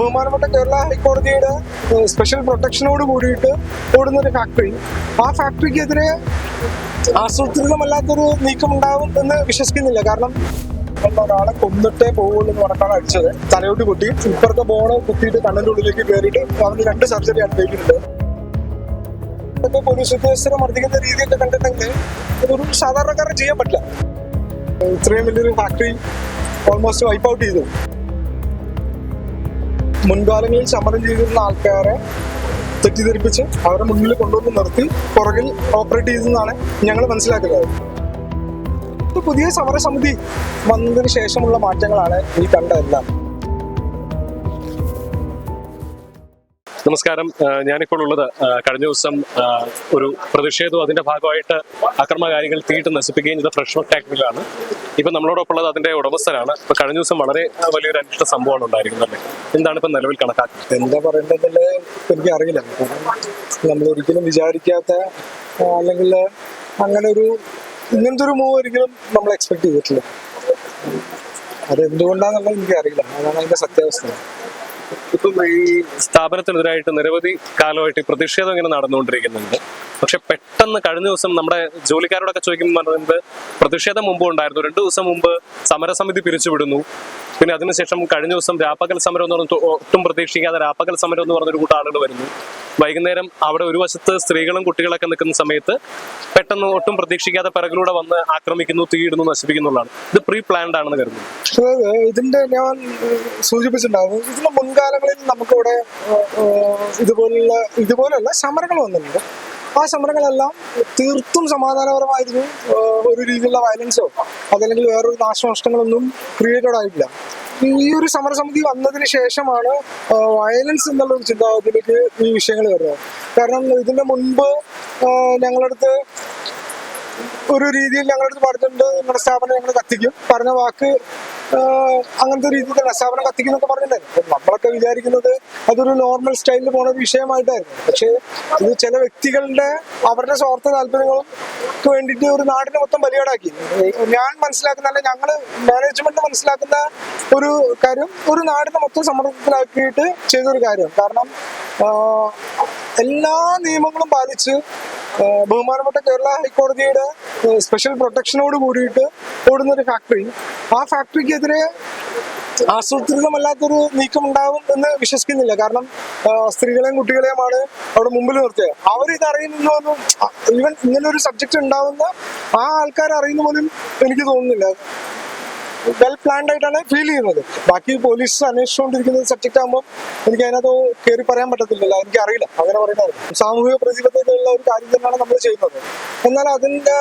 ബഹുമാനപ്പെട്ട കേരള ഹൈക്കോടതിയുടെ സ്പെഷ്യൽ പ്രൊട്ടക്ഷനോട് കൂടിയിട്ട് ഓടുന്ന ഒരു ഫാക്ടറി ആ ഫാക്ടറിക്കെതിരെ ആസൂത്രിതമല്ലാത്തൊരു നീക്കം ഉണ്ടാവും എന്ന് വിശ്വസിക്കുന്നില്ല. കാരണം ഒരാളെ കൊന്നിട്ടേ പോകുള്ളൂ എന്ന് പറഞ്ഞാണ് അടിച്ചത്. തലയോട്ട് കുത്തി ഇപ്പുറത്തെ ബോണ് കുത്തിയിട്ട് കണ്ണിന്റെ ഉള്ളിലേക്ക് കയറിയിട്ട് അവന് രണ്ട് സർജറി അനുഭവിക്കുന്നുണ്ട്. ഇതൊക്കെ പോലീസ് ഉദ്യോഗസ്ഥരെ മർദ്ദിക്കുന്ന രീതിയൊക്കെ കണ്ടിട്ടുണ്ടെങ്കിൽ ഇതൊരു സാധാരണക്കാരൻ ചെയ്യാൻ പറ്റില്ല. ഇത്രയും വലിയൊരു ഫാക്ടറി ഓൾമോസ്റ്റ് വൈപ്പ് ഔട്ട് ചെയ്തു. മുൻകാലങ്ങളിൽ സമരം ചെയ്തിരുന്ന ആൾക്കാരെ തെറ്റിദ്ധരിപ്പിച്ച് അവരെ മുന്നിൽ കൊണ്ടുവന്ന് നിർത്തി പുറകിൽ ഓപ്പറേറ്റ് ചെയ്തെന്നാണ് ഞങ്ങൾ മനസ്സിലാക്കുന്നത്. പുതിയ സമരസമിതി വന്നതിന് ശേഷമുള്ള മാറ്റങ്ങളാണ് ഈ കണ്ടതെല്ലാം. നമസ്കാരം. ഞാനിപ്പോൾ ഉള്ളത് കഴിഞ്ഞ ദിവസം ഒരു പ്രതിഷേധവും അതിന്റെ ഭാഗമായിട്ട് അക്രമകാരികൾ തീയിട്ട് നശിപ്പിക്കുകയും ചെയ്ത ഫ്രഷ് ഫാക്ടറിയിലാണ് ഇപ്പൊ നമ്മളോടൊപ്പം ഉള്ളത് അതിന്റെ ഉടമസ്ഥരാണ്. ഇപ്പൊ കഴിഞ്ഞ ദിവസം വളരെ വലിയൊരു അനിഷ്ട സംഭവമാണ് ഉണ്ടായിരിക്കുന്നത് എന്താണ് ഇപ്പൊ നിലവിൽ കണക്കാക്കുന്നത്? എന്താ പറയേണ്ടതെന്ന് എനിക്ക് അറിയില്ല. നമ്മൾ ഒരിക്കലും വിചാരിക്കാത്ത അല്ലെങ്കിൽ അങ്ങനെ ഒരു ഇങ്ങനത്തെ ഒരു മൂവ് ഒരിക്കലും നമ്മൾ എക്സ്പെക്ട് ചെയ്തിട്ടില്ല. അത് എന്തുകൊണ്ടാന്നുള്ളത് എനിക്ക് അറിയില്ല. അതാണ് അതിന്റെ സത്യാവസ്ഥ. ഇപ്പം ഈ സ്ഥാപനത്തിനെതിരായിട്ട് നിരവധി കാലമായിട്ട് പ്രതിഷേധം ഇങ്ങനെ നടന്നുകൊണ്ടിരിക്കുന്നുണ്ട്. പക്ഷെ പെട്ടെന്ന് കഴിഞ്ഞ ദിവസം നമ്മുടെ ജോലിക്കാരോടൊക്കെ ചോദിക്കുമ്പോൾ പറയുന്നത് പ്രതിഷേധം മുമ്പ് ഉണ്ടായിരുന്നു. രണ്ടു ദിവസം മുമ്പ് സമരസമിതി പിരിച്ചുവിടുന്നു. പിന്നെ അതിനുശേഷം കഴിഞ്ഞ ദിവസം രാപ്പകൽ സമരം എന്ന് പറഞ്ഞ ഒട്ടും പ്രതീക്ഷിക്കാതെ രാപ്പകൽ സമരം എന്ന് പറഞ്ഞൊരു കൂട്ടം ആളുകൾ വരുന്നു. വൈകുന്നേരം അവിടെ ഒരു വശത്ത് സ്ത്രീകളും കുട്ടികളൊക്കെ നിൽക്കുന്ന സമയത്ത് പെട്ടെന്ന് ഒട്ടും പ്രതീക്ഷിക്കാതെ പിറകിലൂടെ വന്ന് ആക്രമിക്കുന്നു തീയിടുന്നു നശിപ്പിക്കുന്നുള്ളതാണ് ഇത് പ്രീ പ്ലാൻഡ് ആണെന്ന് കരുതുന്നു. ഇതിന്റെ ഞാൻ സൂചിപ്പിച്ചിട്ടുണ്ടായിരുന്നു. ഇതിന്റെ മുൻകാലങ്ങളിൽ നമുക്കിവിടെ ഇതുപോലുള്ള ഇതുപോലെയുള്ള സമരങ്ങൾ വന്നിട്ടുണ്ട്. ആ സമരങ്ങളെല്ലാം തീർത്തും സമാധാനപരമായിരുന്നു. ഒരു രീതിയിലുള്ള വയലൻസോ അതല്ലെങ്കിൽ വേറൊരു നാശനഷ്ടങ്ങളൊന്നും ക്രിയേറ്റഡ് ആയിട്ടില്ല. ഈ ഒരു സമരസമിതി വന്നതിന് ശേഷമാണ് വയലൻസ് എന്നുള്ള ഒരു ചിന്താഗതിയിലേക്ക് ഈ വിഷയങ്ങൾ വരുന്നത്. കാരണം ഇതിന്റെ മുൻപ് ഞങ്ങളടുത്ത് ഒരു രീതിയിൽ ഞങ്ങളടുത്ത് പറഞ്ഞിട്ടുണ്ട് നിങ്ങളുടെ സ്ഥാപനം ഞങ്ങൾ കത്തിക്കും. പറഞ്ഞ വാക്ക് അങ്ങനത്തെ രീതിയിൽ തന്നെ സ്ഥാപനം കത്തിക്കും എന്നൊക്കെ പറഞ്ഞിട്ടുണ്ടായിരുന്നു. നമ്മളൊക്കെ വിചാരിക്കുന്നത് അതൊരു നോർമൽ സ്റ്റൈലിൽ പോണ ഒരു വിഷയമായിട്ടായിരുന്നു. പക്ഷേ ഇത് ചില വ്യക്തികളുടെ അവരുടെ സ്വാർത്ഥ താല്പര്യങ്ങൾക്ക് വേണ്ടിയിട്ട് ഒരു നാടിനെ മൊത്തം ബലിയാടാക്കി. ഞാൻ മനസ്സിലാക്കുന്ന അല്ലെ ഞങ്ങൾ മാനേജ്മെന്റ് മനസ്സിലാക്കുന്ന ഒരു കാര്യം ഒരു നാടിനെ മൊത്തം സമ്മർദ്ദത്തിലാക്കിയിട്ട് ചെയ്തൊരു കാര്യം. കാരണം എല്ലാ നിയമങ്ങളും പാലിച്ച് ബഹുമാനപ്പെട്ട കേരള ഹൈക്കോടതിയുടെ സ്പെഷ്യൽ പ്രൊട്ടക്ഷനോട് കൂടിയിട്ട് ഓടുന്ന ഒരു ഫാക്ടറി ആ ഫാക്ടറിക്കെതിരെ ആസൂത്രിതമല്ലാത്തൊരു നീക്കം ഉണ്ടാവും എന്ന് വിശ്വസിക്കുന്നില്ല. കാരണം സ്ത്രീകളെയും കുട്ടികളെയുമാണ് അവിടെ മുമ്പിൽ നിർത്തിയത്. അവരിത് അറിയുന്നു ഈവൻ ഇങ്ങനെ ഒരു സബ്ജക്ട് ഉണ്ടാവുന്ന ആ ആൾക്കാർ അറിയുന്ന പോലും എനിക്ക് തോന്നുന്നില്ല. വെൽ പ്ലാൻഡ് ആയിട്ടാണ് ഫീൽ ചെയ്യുന്നത്. ബാക്കി പോലീസ് അന്വേഷിച്ചുകൊണ്ടിരിക്കുന്ന സബ്ജക്റ്റ് ആകുമ്പോൾ എനിക്ക് അതിനകത്ത് കയറി പറയാൻ പറ്റത്തില്ലല്ലോ. എനിക്ക് അറിയില്ല അങ്ങനെ പറയുന്നത് സാമൂഹിക പ്രതിബദ്ധതയുള്ള ഒരു കാര്യം തന്നെയാണ് നമ്മൾ ചെയ്യുന്നത്. എന്നാൽ അതിന്റെ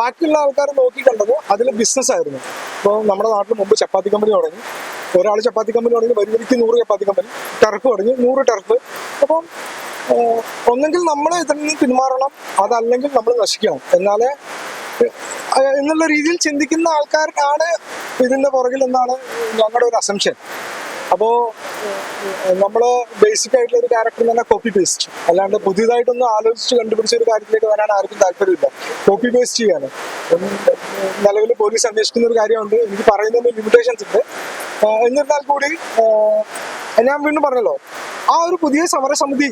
ബാക്കിയുള്ള ആൾക്കാർ നോക്കി കണ്ടത് അതിൽ ബിസിനസ് ആയിരുന്നു. ഇപ്പോൾ നമ്മുടെ നാട്ടിൽ മുമ്പ് ചപ്പാത്തി കമ്പനി തുടങ്ങി. ഒരാൾ ചപ്പാത്തി കമ്പനി തുടങ്ങി വരിവരിക്ക് നൂറ് ചപ്പാത്തി കമ്പനി ടർഫ് തുടങ്ങി നൂറ് ടർഫ്. അപ്പം ഒന്നെങ്കിൽ നമ്മൾ ഇതിൽ നിന്ന് പിന്മാറണം. അതല്ലെങ്കിൽ നമ്മൾ നശിക്കണം. എന്നാലേ എന്നുള്ള രീതിയിൽ ചിന്തിക്കുന്ന ആൾക്കാർക്കാണ് ഇതിന്റെ പുറകിൽ എന്നാണ് ഞങ്ങളുടെ ഒരു അസംഷൻ അപ്പോ നമ്മൾ ബേസിക് ആയിട്ടുള്ള ഒരു ക്യാരക്ടർ തന്നെ കോപ്പി പേസ്റ്റ് അല്ലാണ്ട് പുതിയതായിട്ടൊന്നും ആലോചിച്ച് കണ്ടുപിടിച്ച ഒരു കാര്യത്തിലേക്ക് വരാൻ ആർക്കും താല്പര്യമില്ല. കോപ്പി പേസ്റ്റ് ചെയ്യാണ്. നിലവിൽ പോലീസ് അന്വേഷിക്കുന്ന ഒരു കാര്യമുണ്ട്. എനിക്ക് പറയുന്നതിന് ലിമിറ്റേഷൻസ് ഉണ്ട്. എന്നിരുന്നാൽ കൂടി ഞാൻ വീണ്ടും പറഞ്ഞല്ലോ ആ ഒരു പുതിയ സമരസമിതി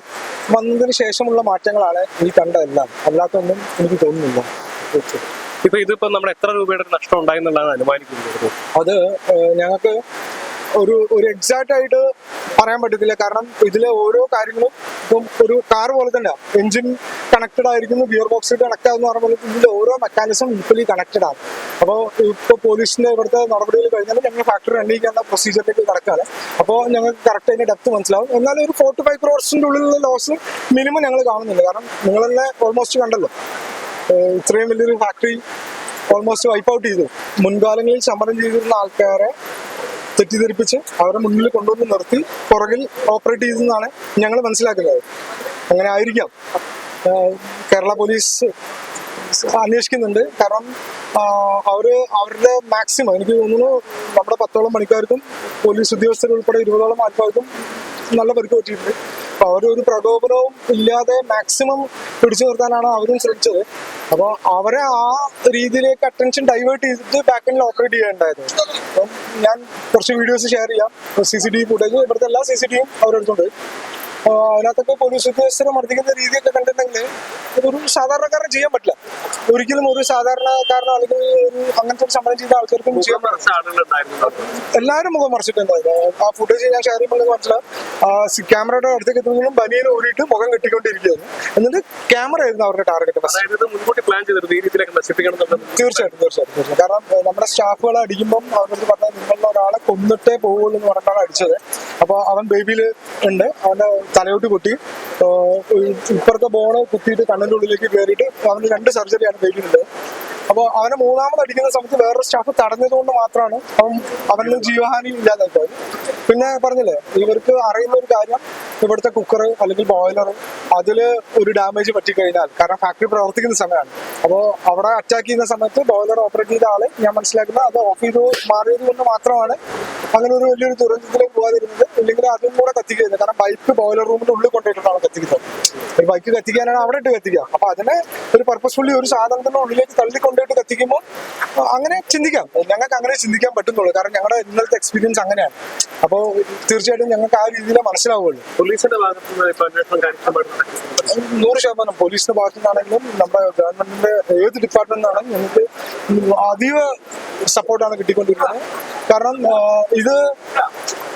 വന്നതിന് ശേഷമുള്ള മാറ്റങ്ങളാണ് ഈ കണ്ടതെല്ലാം. അല്ലാത്തൊന്നും എനിക്ക് തോന്നുന്നില്ല. തീർച്ചയായും ഇപ്പൊ ഇതിപ്പോ നമ്മൾ എത്ര രൂപയുടെ നഷ്ടം ഉണ്ടായി എന്നുള്ളതാണ് അനുമാനിക്കുന്നത്. അത് ഞങ്ങൾക്ക് ഒരു ഒരു എക്സാക്റ്റ് ആയിട്ട് പറയാൻ പറ്റത്തില്ല. കാരണം ഇതിലെ ഓരോ കാര്യങ്ങളും ഇപ്പം ഒരു കാർ പോലെ തന്നെ. എഞ്ചിൻ കണക്റ്റഡ് ആയിരിക്കുന്നു ഗിയർ ബോക്സ് കണക്ട് ആകുന്ന പറയുമ്പോൾ ഇതിന്റെ ഓരോ മെക്കാനിസം ഈക്വലി കണക്റ്റഡ് ആണ്. അപ്പോൾ ഇപ്പോൾ പോലീസിന്റെ ഇവിടുത്തെ നടപടികൾ കഴിഞ്ഞാൽ ഞങ്ങൾ ഫാക്ടറി റൺ പ്രൊസീജിയറിലേക്ക് കടക്കാണ് അപ്പോൾ ഞങ്ങൾക്ക് കറക്റ്റ് അതിന്റെ ഡെപ്ത് മനസ്സിലാവും. എന്നാലും ഒരു ഫോർട്ടി ഫൈവ് ക്രോർസിന്റെ ഉള്ളിലുള്ള ലോസ് മിനിമം ഞങ്ങൾ കാണുന്നുണ്ട്. കാരണം നിങ്ങൾ തന്നെ ഓൾമോസ്റ്റ് കണ്ടല്ലോ. ഇത്രയും വലിയൊരു ഫാക്ടറി ഓൾമോസ്റ്റ് വൈപ്പ് ഔട്ട് ചെയ്തു. മുൻകാലങ്ങളിൽ സമരം ചെയ്തിരുന്ന ആൾക്കാരെ തെറ്റിദ്ധരിപ്പിച്ച് അവരെ മുന്നിൽ കൊണ്ടുവന്ന് നിർത്തി പുറകിൽ ഓപ്പറേറ്റ് ചെയ്തെന്നാണ് ഞങ്ങൾ മനസ്സിലാക്കുന്നത്. അങ്ങനെ ആയിരിക്കാം. കേരള പോലീസ് അന്വേഷിക്കുന്നുണ്ട്. കാരണം അവർ അവരുടെ മാക്സിമം എനിക്ക് തോന്നുന്നു നമ്മുടെ പത്തോളം പണിക്കാർക്കും പോലീസ് ഉദ്യോഗസ്ഥർ ഉൾപ്പെടെ ഇരുപതോളം ആൾക്കാർക്കും നല്ല പരിക്ക് പറ്റിയിട്ടുണ്ട്. അപ്പൊ അവർ ഒരു പ്രകോപനവും ഇല്ലാതെ മാക്സിമം പിടിച്ചു നിർത്താനാണ് അവരും ശ്രമിച്ചത്. അപ്പോൾ അവരെ ആ രീതിയിലേക്ക് അറ്റൻഷൻ ഡൈവേർട്ട് ചെയ്തിട്ട് ബാക്കിൽ ഓപ്പറേറ്റ് ചെയ്യേണ്ടായിരുന്നു അപ്പം ഞാൻ കുറച്ച് വീഡിയോസ് ഷെയർ ചെയ്യാം. സി സി ടി ഫുട്ടേജ് ഇവിടുത്തെ എല്ലാ സി സി ടി വിയും അവരെടുത്തുണ്ട്. അതിനകത്തൊക്കെ പോലീസ് ഉദ്യോഗസ്ഥരെ മർദ്ദിക്കുന്ന രീതിയൊക്കെ കണ്ടിട്ടുണ്ടെങ്കിൽ ഇതൊരു സാധാരണക്കാരന് ചെയ്യാൻ പറ്റില്ല. ഒരിക്കലും ഒരു സാധാരണക്കാരനോ അല്ലെങ്കിൽ ഒരു അങ്ങനത്തെ ഒരു സമരം ചെയ്ത ആൾക്കാർക്കും ചെയ്യാൻ എല്ലാവരും മുഖം മറിച്ചിട്ടുണ്ടായിരുന്നു ആ ഫുട്ടേജ് ഞാൻ ഷെയർ ചെയ്യുമ്പോൾ മനസ്സിലാവും. ക്യാമറയുടെ അടുത്തേക്ക് എത്തുമ്പോഴും ബനിയൻ ഊരിയിട്ട് മുഖം കെട്ടിക്കൊണ്ടിരിക്കുകയായിരുന്നു എന്നിട്ട് ക്യാമറ ആയിരുന്നു അവരുടെ ടാർഗറ്റ് തീർച്ചയായിട്ടും തീർച്ചയായിട്ടും കാരണം നമ്മുടെ സ്റ്റാഫുകളെ അടിക്കുമ്പോൾ അവരുടെ പറഞ്ഞാൽ നിങ്ങളുടെ ഒരാളെ കൊന്നിട്ടേ പോകുള്ളൂ എന്ന് പറഞ്ഞിട്ടാണ് അടിച്ചത്. അപ്പോൾ അവൻ ബേബിയിൽ ഉണ്ട്. അവന്റെ തലയോട്ട് കുത്തി ഇപ്പുറത്തെ ബോണ് കുത്തിയിട്ട് കണ്ണിന്റെ ഉള്ളിലേക്ക് കയറിയിട്ട് അവന് രണ്ട് സർജറിയാണ് കഴിക്കുന്നത് അപ്പോൾ അവനെ മൂന്നാമത് അടിക്കുന്ന സമയത്ത് വേറൊരു സ്റ്റാഫ് തടഞ്ഞതുകൊണ്ട് മാത്രമാണ് അവൻ അവന് ജീവഹാനി ഇല്ലാതായിട്ട് പിന്നെ പറഞ്ഞില്ലേ ഇവർക്ക് അറിയുന്ന ഒരു കാര്യം ഇവിടുത്തെ കുക്കർ അല്ലെങ്കിൽ ബോയിലർ അതിൽ ഒരു ഡാമേജ് പറ്റിക്കഴിഞ്ഞാൽ കാരണം ഫാക്ടറി പ്രവർത്തിക്കുന്ന സമയമാണ്. അപ്പോൾ അവിടെ അറ്റാക്ക് ചെയ്യുന്ന സമയത്ത് ബോയിലർ ഓപ്പറേറ്റ് ചെയ്ത ആളെ ഞാൻ മനസ്സിലാക്കുന്നത് അത് ഓഫ് ചെയ്ത് മാറിയത് കൊണ്ട് മാത്രമാണ് അങ്ങനെ ഒരു വലിയൊരു ദുരന്തത്തിലേക്ക് പോകാതിരുന്നത്. ഇല്ലെങ്കിൽ അതും കൂടെ കത്തിക്കുന്നത്. കാരണം ബൈക്ക് ബോയിലർ റൂമിന്റെ ഉള്ളിൽ കൊണ്ടുപോയിട്ടാണ് കത്തിക്കുന്നത്. ഒരു ബൈക്ക് കത്തിക്കാനാണ് അവിടെ ഇട്ട് കത്തിക്കുക. അപ്പൊ അതിനെ ഒരു പർപ്പസ്ഫുള്ളി ഒരു സാധനത്തിന്റെ ഉള്ളിലേക്ക് തള്ളി കൊണ്ടുപോയിട്ട് കത്തിക്കുമ്പോൾ അങ്ങനെ ചിന്തിക്കാം. ഞങ്ങൾക്ക് അങ്ങനെ ചിന്തിക്കാൻ പറ്റുന്നുള്ളൂ. കാരണം ഞങ്ങളുടെ ഇന്നലത്തെ എക്സ്പീരിയൻസ് അങ്ങനെയാണ്. അപ്പോൾ തീർച്ചയായിട്ടും ഞങ്ങൾക്ക് ആ രീതിയിലേ മനസ്സിലാവുള്ളൂ പോലീസിന്റെ ഭാഗത്തുനിന്ന് നൂറ് ശതമാനം പോലീസിന്റെ ഭാഗത്തു നിന്നാണെങ്കിലും നമ്മുടെ ഗവൺമെന്റിന്റെ ഏത് ഡിപ്പാർട്ട്മെന്റ് ആണെങ്കിലും ഞങ്ങൾക്ക് അതീവ സപ്പോർട്ടാണ് കിട്ടിക്കൊണ്ടിരിക്കുന്നത്. കാരണം ഇത്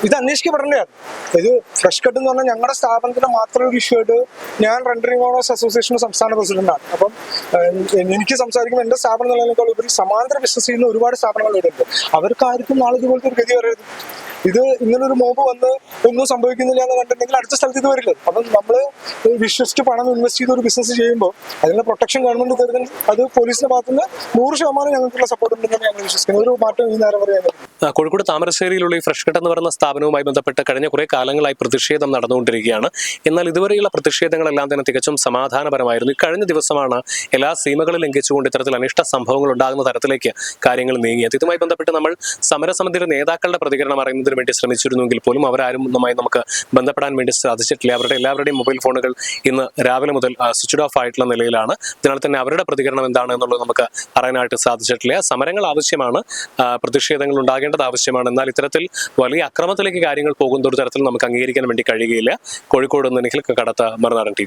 ഇത് അന്വേഷിക്കപ്പെടേണ്ടതാണ് ഇത് ഫ്രഷ് കട്ട് എന്ന് പറഞ്ഞാൽ ഞങ്ങളുടെ സ്ഥാപനത്തിന്റെ മാത്രം ഒരു ഇഷ്യൂ ആയിട്ട് ഞാൻ റെൻഡറിംഗ് ഓണേഴ്സ് അസോസിയേഷൻ സംസ്ഥാന പ്രസിഡന്റാണ് അപ്പം എനിക്ക് സംസാരിക്കുമ്പോൾ എന്റെ സ്ഥാപനം എന്നുള്ളതിനേക്കാൾ ഉപരി സമാന്തര ബിസിനസ് ചെയ്യുന്ന ഒരുപാട് സ്ഥാപനങ്ങൾ ഇവിടെ ഉണ്ട് അവർക്ക് ആർക്കും നാളെ ഇതുപോലത്തെ ഒരു ഗതി വരരുത്. ഇത് ഇങ്ങനെ ഒരു മോബ് വന്ന് ഒന്നും സംഭവിക്കുന്നില്ല എന്ന് കണ്ടിട്ടുണ്ടെങ്കിൽ അടുത്ത സ്ഥലത്ത് ഇത് വരില്ല? അപ്പം നമ്മൾ വിശ്വസിച്ച് പണം ഇൻവെസ്റ്റ് ചെയ്ത് ഒരു ബിസിനസ് ചെയ്യുമ്പോൾ അതിനുള്ള പ്രൊട്ടക്ഷൻ ഗവൺമെന്റ് തരുന്ന അത് പോലീസിന്റെ ഭാഗത്തുനിന്ന് നൂറ് ശതമാനം ഞങ്ങൾക്കുള്ള സപ്പോർട്ട് ഉണ്ടെന്ന് ഞങ്ങൾ വിശ്വസിക്കുന്നു ഒരു മാറ്റം ഈ നേരം പറയാൻ കോഴിക്കോട് താമരശ്ശേരിയിലുള്ള ഈ ഫ്രഷ് കട്ട് എന്ന് പറയുന്ന സ്ഥാപനവുമായി ബന്ധപ്പെട്ട് കഴിഞ്ഞ കുറെ കാലങ്ങളായി പ്രതിഷേധം നടന്നുകൊണ്ടിരിക്കുകയാണ്. എന്നാൽ ഇതുവരെയുള്ള പ്രതിഷേധങ്ങളെല്ലാം തന്നെ തികച്ചും സമാധാനപരമായിരുന്നു. കഴിഞ്ഞ ദിവസമാണ് എല്ലാ സീമകളും ലംഘിച്ചുകൊണ്ട് ഇത്തരത്തിൽ അനിഷ്ട സംഭവങ്ങൾ ഉണ്ടാകുന്ന തരത്തിലേക്ക് കാര്യങ്ങൾ നീങ്ങിയത്. ഇതുമായി ബന്ധപ്പെട്ട് നമ്മൾ സമരസമിതിയുടെ നേതാക്കളുടെ പ്രതികരണം അറിയുന്നതിന് വേണ്ടി ശ്രമിച്ചിരുന്നുവെങ്കിൽ പോലും അവരാരും ഒന്നുമായി നമുക്ക് ബന്ധപ്പെടാൻ വേണ്ടി സാധിച്ചിട്ടില്ല. അവരുടെ എല്ലാവരുടെയും മൊബൈൽ ഫോണുകൾ ഇന്ന് രാവിലെ മുതൽ സ്വിച്ച് ഓഫ് ആയിട്ടുള്ള നിലയിലാണ്. അതിനാൽ തന്നെ അവരുടെ പ്രതികരണം എന്താണ് എന്നുള്ളത് നമുക്ക് അറിയാനായിട്ട് സാധിച്ചിട്ടില്ല. സമരങ്ങൾ ആവശ്യമാണ് പ്രതിഷേധങ്ങൾ ഉണ്ടാകേണ്ടത് ആവശ്യമാണ്. എന്നാൽ ഇത്തരത്തിൽ വലിയ അക്രമത്തിലേക്ക് കാര്യങ്ങൾ പോകുന്ന ഒരു തരത്തിൽ നമുക്ക് അംഗീകരിക്കാൻ വേണ്ടി കഴിയുകയില്ല. കോഴിക്കോട് നിന്ന് കടത്ത മറുനാടൻ ടി